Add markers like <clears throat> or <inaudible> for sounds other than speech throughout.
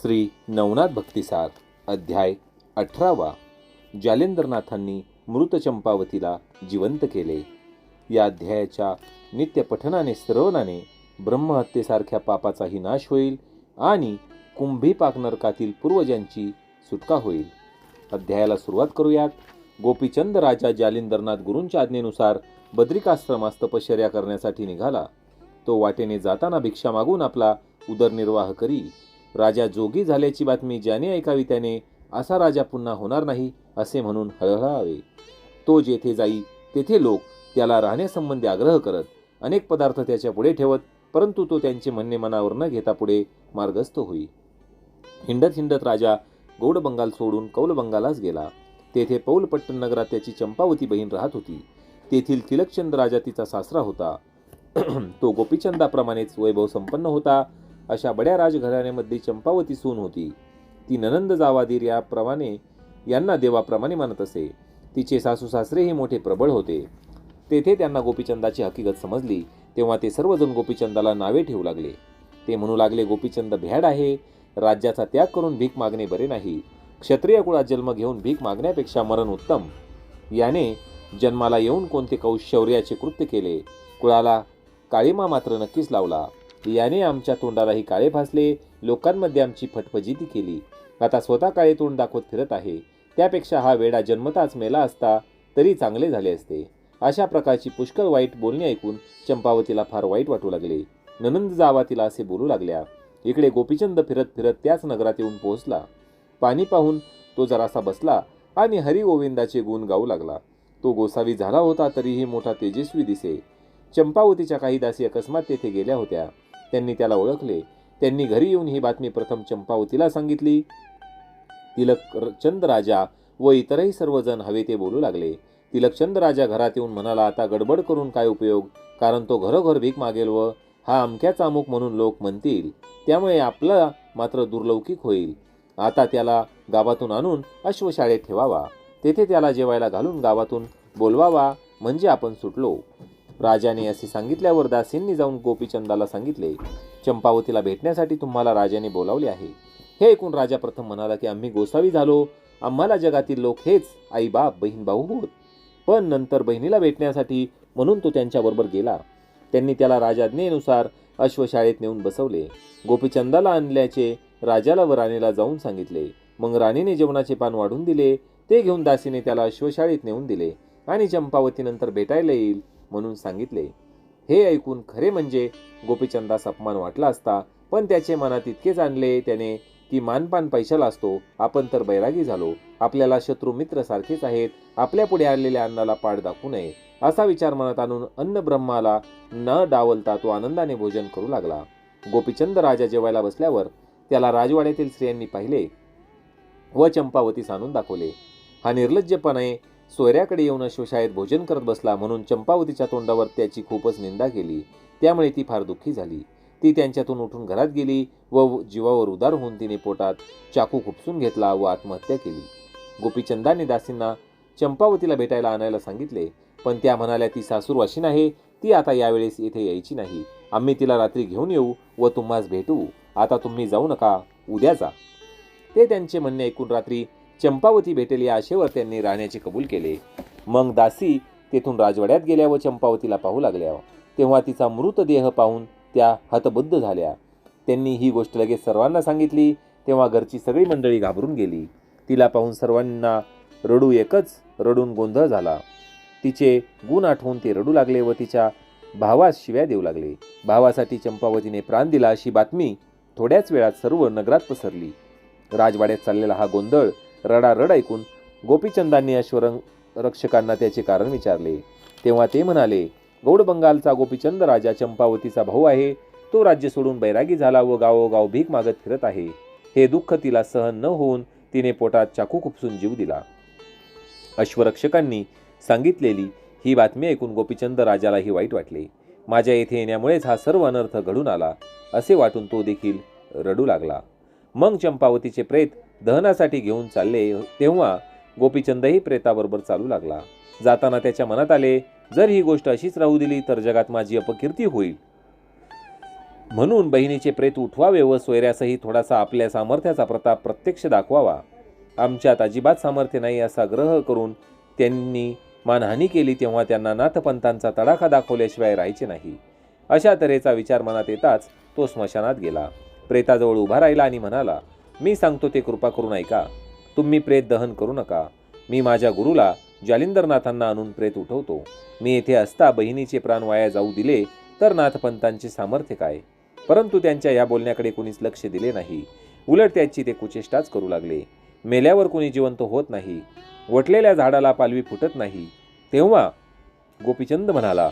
श्री नवनाथ भक्तिसार अध्याय अठरावा. जालेंद्रनाथांनी मृत चंपावतीला जिवंत केले. या अध्यायाच्या नित्यपठनाने श्रवणाने ब्रह्महत्येसारख्या पापाचाही नाश होईल आणि कुंभी पाक नरकातील पूर्वजांची सुटका होईल. अध्यायाला सुरुवात करूयात. गोपीचंद राजा जालिंदरनाथ गुरूंच्या आज्ञेनुसार बद्रिकाश्रमास तपश्चर्या करण्यासाठी निघाला. तो वाटेने जाताना भिक्षा मागून आपला उदरनिर्वाह करी राजा जोगी झाल्याची बातमी ज्याने ऐकावी त्याने असा राजा पुन्हा होणार नाही असे म्हणून हळहळावे. तो जेथे जाई तेथे लोक त्याला राहण्यासंबंधी आग्रह करत अनेक पदार्थ त्याच्या पुढे ठेवत परंतु तो त्यांचे म्हणणे मनावर न घेता पुढे मार्गस्थ होई. हिंडत हिंडत राजा गौड बंगाल सोडून कौल बंगालाच गेला. तेथे पौलपट्टण नगरात त्याची चंपावती बहीण राहत होती. तेथील तिलकचंद राजा तिचा सासरा होता. <clears throat> तो गोपीचंदाप्रमाणेच वैभव संपन्न होता. अशा बड्या राजघराण्यामध्ये चंपावती सून होती. ती ननंद जावादीर याप्रमाणे यांना देवाप्रमाणे मानत असे. तिचे सासू सासरेही मोठे प्रबळ होते. तेथे त्यांना गोपीचंदाची हकीकत समजली. तेव्हा ते सर्वजण गोपीचंदाला नावे ठेवू लागले. ते म्हणू लागले गोपीचंद भ्याड आहे. राज्याचा त्याग करून भीक मागणे बरे नाही. क्षत्रिय कुळात जन्म घेऊन भीक मागण्यापेक्षा मरण उत्तम. याने जन्माला येऊन कोणते कौशौर्याचे कृत्य केले? कुळाला काळीमा मात्र नक्कीच लावला. याने आमच्या तोंडालाही काळे भासले. लोकांमध्ये आमची फटफजिती केली. आता स्वतः काळे तोंड दाखवत फिरत आहे. त्यापेक्षा हा वेडा जन्मताच मेला असता तरी चांगले झाले असते. अशा प्रकारची पुष्कळ वाईट बोलणी ऐकून चंपावतीला फार वाईट वाटू लागले. ननंद जावा तिला असे बोलू लागल्या. इकडे गोपीचंद फिरत फिरत त्याच नगरात येऊन पोहोचला. पाणी पाहून तो जरासा बसला आणि हरिगोविंदाचे गुण गाऊ लागला. तो गोसावी झाला होता तरीही मोठा तेजस्वी दिसे. चंपावतीच्या काही दासी अकस्मात तेथे गेल्या होत्या. त्यांनी त्याला ओळखले. त्यांनी घरी येऊन ही बातमी प्रथम चंपावतीला सांगितली. तिलक चंद राजा व इतरही सर्वजण हवे ते बोलू लागले. तिलकचंद राजा घरात येऊन म्हणाला आता गडबड करून काय उपयोग? कारण तो घरोघर भीक मागेल व हा अमक्याचा अमुक म्हणून लोक म्हणतील. त्यामुळे आपला मात्र दुर्लौकिक होईल. आता त्याला गावातून आणून अश्वशाळेत ठेवावा. तेथे त्याला जेवायला घालून गावातून बोलवावा. म्हणजे आपण सुटलो. राजाने असे सांगितल्यावर दासींनी जाऊन गोपीचंदाला सांगितले चंपावतीला भेटण्यासाठी तुम्हाला राजाने बोलावले आहे. हे ऐकून राजा प्रथम म्हणाला की आम्ही गोसावी झालो. आम्हाला जगातील लोक हेच आई बाप बहीण भाऊ होत. पण नंतर बहिणीला भेटण्यासाठी म्हणून तो त्यांच्याबरोबर गेला. त्यांनी त्याला राजाज्ञेनुसार अश्वशाळेत नेऊन बसवले. गोपीचंदाला आणल्याचे राजाला व राणीला जाऊन सांगितले. मग राणीने जेवणाचे पान वाढून दिले. ते घेऊन दासीने त्याला अश्वशाळेत नेऊन दिले आणि चंपावतीनंतर भेटायला येईल. म्हणून सांगितले. हे ऐकून खरे म्हणजे गोपीचंदास अपमान वाटला असता पण त्याचे मनात इतकेच आणले त्याने की मानपान पैशाला असतो आपण तर बैरागी झालो. आपल्याला शत्रू मित्र सारखेच आहेत आपल्या पुढे आणलेल्या अन्नाला पाठ दाखवू नये असा विचार मनात आणून अन्न ब्रह्माला न डावलता तो आनंदाने भोजन करू लागला. गोपीचंद राजा जेवायला बसल्यावर त्याला राजवाड्यातील स्त्रियांनी पाहिले व चंपावतीस आणून दाखवले. हा निर्लज्जपणे सोयऱ्याकडे येऊन अश्वशाळेत भोजन करत बसला म्हणून चंपावतीच्या तोंडावर त्याची खूपच निंदा केली. त्यामुळे ती फार दुःखी झाली. ती त्यांच्यातून उठून घरात गेली व जीवावर उदार होऊन तिने पोटात चाकू खुपसून घेतला व आत्महत्या केली. गोपीचंदाने दासींना चंपावतीला भेटायला आणायला सांगितले पण त्या म्हणाल्या ती सासूर वाशीन आहे ती आता यावेळेस येथे यायची नाही. आम्ही तिला रात्री घेऊन येऊ व तुम्हास भेटू. आता तुम्ही जाऊ नका उद्या जा. ते त्यांचे म्हणणे ऐकून रात्री चंपावती भेटेल या आशेवर त्यांनी राहण्याचे कबूल केले. मग दासी तेथून राजवाड्यात गेल्या व चंपावतीला पाहू लागल्या. तेव्हा तिचा मृतदेह पाहून त्या हतबद्ध झाल्या. त्यांनी ही गोष्ट लगेच सर्वांना सांगितली तेव्हा घरची सगळी मंडळी घाबरून गेली. तिला पाहून सर्वांना रडू एकच रडून गोंधळ झाला. तिचे गुण आठवून ते रडू लागले व तिच्या भावास शिव्या देऊ लागले. भावासाठी चंपावतीने प्राण दिला अशी बातमी थोड्याच वेळात सर्व नगरात पसरली. राजवाड्यात चाललेला हा गोंधळ रडारड ऐकून गोपीचंदांनी अश्वरंग रक्षकांना त्याचे कारण विचारले. तेव्हा ते म्हणाले गौड बंगालचा गोपीचंद राजा चंपावतीचा भाऊ आहे. तो राज्य सोडून बैरागी झाला व गावोगाव भीक मागत फिरत आहे. हे दुःख तिला सहन न होऊन तिने पोटात चाकू खुपसून जीव दिला. अश्वरक्षकांनी सांगितलेली ही बातमी ऐकून गोपीचंद राजालाही वाईट वाटले. माझ्या येथे येण्यामुळेच हा सर्व अनर्थ घडून आला असे वाटून तो देखील रडू लागला. मग चंपावतीचे प्रेत दहनासाठी घेऊन चालले तेव्हा गोपीचंदही प्रेताबरोबर चालू लागला. जाताना त्याच्या मनात आले जर ही गोष्ट अशीच राहू दिली तर जगात माझी अपकीर्ती होईल. म्हणून बहिणीचे प्रेत उठवावे व सोयऱ्यासही थोडासा आपल्या सामर्थ्याचा प्रताप प्रत्यक्ष दाखवावा. आमच्यात अजिबात सामर्थ्य नाही असा ग्रह करून त्यांनी मानहानी केली तेव्हा त्यांना नाथपंतांचा तडाखा दाखवल्याशिवाय राहायचे नाही. अशा तऱ्हेचा विचार मनात येताच तो स्मशानात गेला. प्रेताजवळ उभा राहिला आणि म्हणाला मी सांगतो ते कृपा करून ऐका. तुम्ही प्रेत दहन करू नका. मी माझ्या गुरुला जालिंदरनाथांना आणून प्रेत उठवतो. मी येथे असता बहिणीचे प्राण वाया जाऊ दिले तर नाथपंतांचे सामर्थ्य काय? परंतु त्यांच्या या बोलण्याकडे कोणीच लक्ष दिले नाही. उलट त्याची ते कुचेष्टाच करू लागले. मेल्यावर कोणी जिवंत होत नाही. वटलेल्या झाडाला पालवी फुटत नाही. तेव्हा गोपीचंद म्हणाला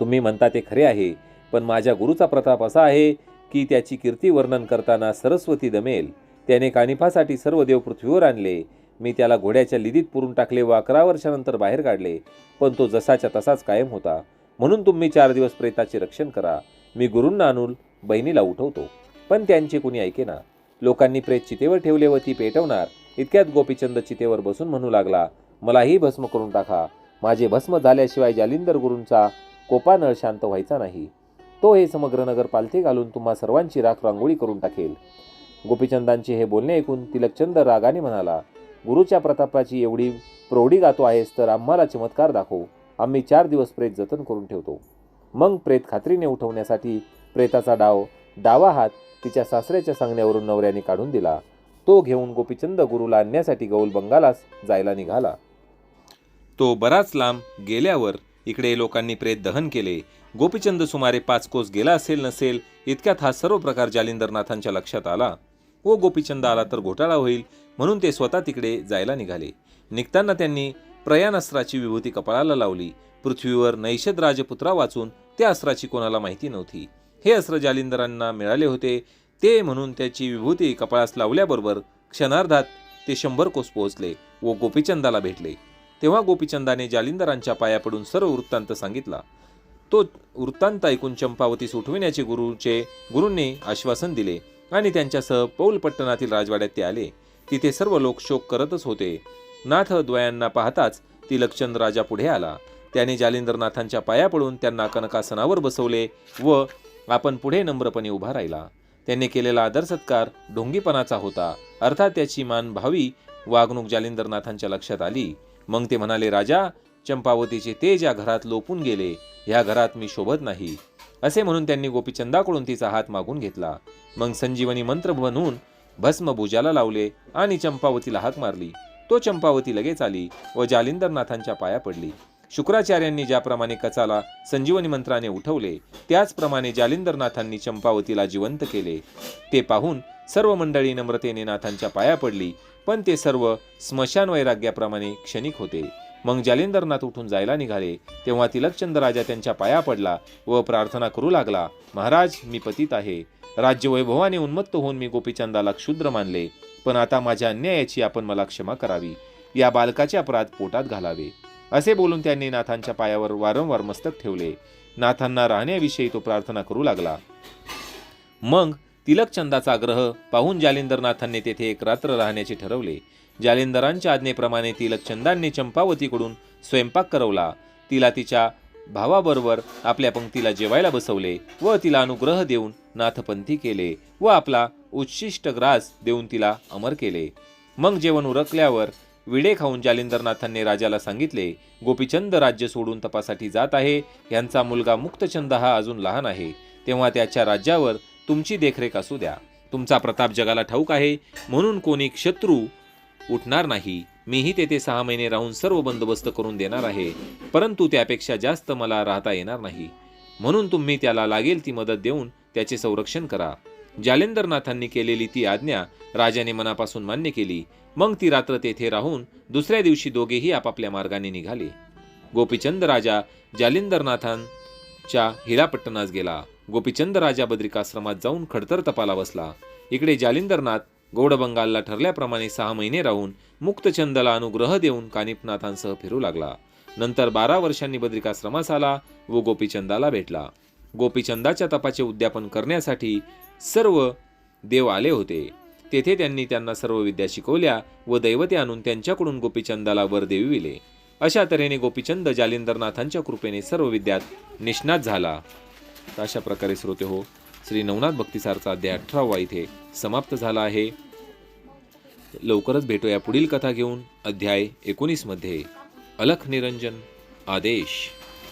तुम्ही म्हणता ते खरे आहे पण माझ्या गुरुचा प्रताप असा आहे की त्याची कीर्ती वर्णन करताना सरस्वती दमेल. त्याने कानिफासाठी सर्व देव पृथ्वीवर आणले. मी त्याला घोड्याच्या लिदीत पुरून टाकले व अकरा वर्षानंतर बाहेर काढले. पण तो जसाच्या तसाच कायम होता. म्हणून तुम्ही चार दिवस प्रेताचे रक्षण करा. मी गुरूंना आणून बहिणीला उठवतो. पण त्यांचे कुणी ऐकेना लोकांनी प्रेत चितेवर ठेवले व ती पेटवणार. इतक्यात गोपीचंद चितेवर बसून म्हणू लागला मलाही भस्म करून टाका. माझे भस्म झाल्याशिवाय जालिंदर गुरूंचा कोपानळ शांत व्हायचा नाही. तो हे समग्र नगर घालून तुम्हा सर्वांची राख रांगोळी करून टाकेल. गोपीचंदांचे हे बोलणे ऐकून तिलकचंद रागाने म्हणाला गुरुच्या प्रतापाची एवढी प्रौढी गातो आहेस तर आम्हाला चमत्कार दाखव. आम्ही चार दिवस प्रेत जतन करून ठेवतो. मग प्रेत खात्रीने उठवण्यासाठी प्रेताचा डाव डावा हात तिच्या सासऱ्याच्या सांगण्यावरून नवऱ्याने काढून दिला. तो घेऊन गोपीचंद गुरुला आणण्यासाठी गौल बंगालास जायला निघाला. तो बराच लांब गेल्यावर इकडे लोकांनी प्रेत दहन केले. गोपीचंद सुमारे पाच कोस गेला असेल नसेल इतक्यात हा सर्व प्रकार जालिंदरनाथांच्या लक्षात आला. व गोपीचंद आला तर घोटाळा होईल म्हणून ते स्वतः तिकडे जायला निघाले. निघताना त्यांनी प्रयाणास्त्राची विभूती कपाळाला लावली. पृथ्वीवर नैषद राजपुत्रा वाचून त्या अस्त्राची कोणाला माहिती नव्हती. हे अस्त्र जालिंदरांना मिळाले होते ते म्हणून त्याची विभूती कपाळास लावल्याबरोबर क्षणार्धात ते शंभर कोस पोहोचले व गोपीचंदाला भेटले. तेव्हा गोपीचंदाने जालिंदरांच्या पाया पडून सर्व वृत्तांत सांगितला. तो वृत्तांत ऐकून चंपावतीस उठविण्याचे गुरुचे गुरूंनी आश्वासन दिले आणि त्यांच्यासह पौलपट्टणातील राजवाड्यात ते आले. तिथे सर्व लोक शोक करतच होते. नाथ द्वयांना पाहताच तिलकचंद राजा पुढे आला. त्याने जालिंदरनाथांच्या पाया पडून त्यांना कनकासनावर बसवले व आपण पुढे नम्रपणे उभा राहिला. त्यांनी केलेला आदर सत्कार ढोंगीपणाचा होता. अर्थात त्याची मान भावी वागणूक जालिंदरनाथांच्या लक्षात आली. मग ते म्हणाले राजा चंपावतीचे तेज या घरात लोपून गेले ह्या घरात मी शोभत नाही. असे म्हणून त्यांनी गोपीचंदाकडून तिचा हात मागून घेतला. मग संजीवनी मंत्र बनवून भस्म भुजाला लावले आणि चंपावतीला हाक मारली. तो चंपावती लगेच आली व जालिंदरनाथांच्या पाया पडली. शुक्राचार्यांनी ज्याप्रमाणे कचाला संजीवनी मंत्राने उठवले त्याचप्रमाणे जालिंदरनाथांनी चंपावतीला जिवंत केले. ते पाहून सर्व मंडळी नम्रतेने नाथांच्या पाया पडली पण ते सर्व स्मशान वैराग्याप्रमाणे क्षणिक होते. मग जालिंदरनाथ उठून जायला निघाले. तेव्हा तिलकचंद राजा त्यांच्या पाया पडला व प्रार्थना करू लागला महाराज मी पतित आहे. राज्य वैभवाने उन्मत्त होऊन मी गोपीचंदाला क्षुद्र मानले पण आता माझ्या अन्यायाची आपण मला क्षमा करावी. या बालकाचे अपराध पोटात घालावे. असे बोलून त्यांनी नाथांच्या पायावर वारंवार मस्तक ठेवले. नाथांना राहण्याविषयी तो प्रार्थना करू लागला. मग तिलकचंदाचा ग्रह पाहून जालिंदरनाथांनी तेथे एक रात्र राहण्याचे ठरवले. जालिंदरांच्या आज्ञेप्रमाणे तिलकचंदांनी चंपावतीकडून स्वयंपाक करवला. तिला तिच्या भावाबरोबर आपल्या पंक्तीला जेवायला बसवले व तिला अनुग्रह देऊन नाथपंथी केले व आपला उच्छिष्ट ग्रास देऊन तिला अमर केले. मग जेवण उरकल्यावर विडे खाऊन जालिंदरनाथांनी राजाला सांगितले गोपीचंद राज्य सोडून तपासाठी जात आहे. यांचा मुलगा मुक्तचंद हा अजून लहान आहे. तेव्हा त्याच्या राज्यावर तुमची देखरेख असू द्या. तुमचा प्रताप जगाला ठाऊक आहे म्हणून कोणी शत्रू उठणार नाही. मीही तेथे सहा महिने राहून सर्व बंदोबस्त करून देणार आहे परंतु त्यापेक्षा जास्त मला राहता येणार नाही. म्हणून तुम्ही त्याला लागेल ती मदत देऊन त्याचे संरक्षण करा. जालेंदरनाथांनी केलेली ती आज्ञा राजाने मनापासून मान्य केली. मग ती रात्र तेथे राहून दुसऱ्या दिवशी दोघेही आपापल्या मार्गाने निघाले. गोपीचंद राजा जालिंदरनाथांच्या हिरापट्टणास गेला. गोपीचंद राजा बद्रिकाश्रमात जाऊन खडतर तपाला बसला. इकडे जालिंदरनाथ गौडबंगालला ठरल्याप्रमाणे सहा महिने राहून मुक्तचंदला अनुग्रह देऊन कानिपनाथांसह फिरू लागला. नंतर बारा वर्षांनी बद्रिकाश्रमास आला व गोपीचंदाला भेटला. गोपीचंदाच्या तपाचे उद्यापन करण्यासाठी सर्व देव आले होते. तेथे त्यांनी त्यांना सर्व विद्या शिकवल्या व दैवते आणून त्यांच्याकडून गोपीचंदाला वर देविले. अशा तऱ्हेने गोपीचंद जालिंदरनाथांच्या कृपेने सर्व विद्यात निष्णात झाला. तर अशा प्रकारे श्रोते हो श्री नवनाथ भक्तिसारचा अध्याय अठरावा इथे समाप्त झाला आहे. लवकरच भेटूया पुढील कथा घेऊन. अध्याय एकोणीसमध्ये अलख निरंजन आदेश.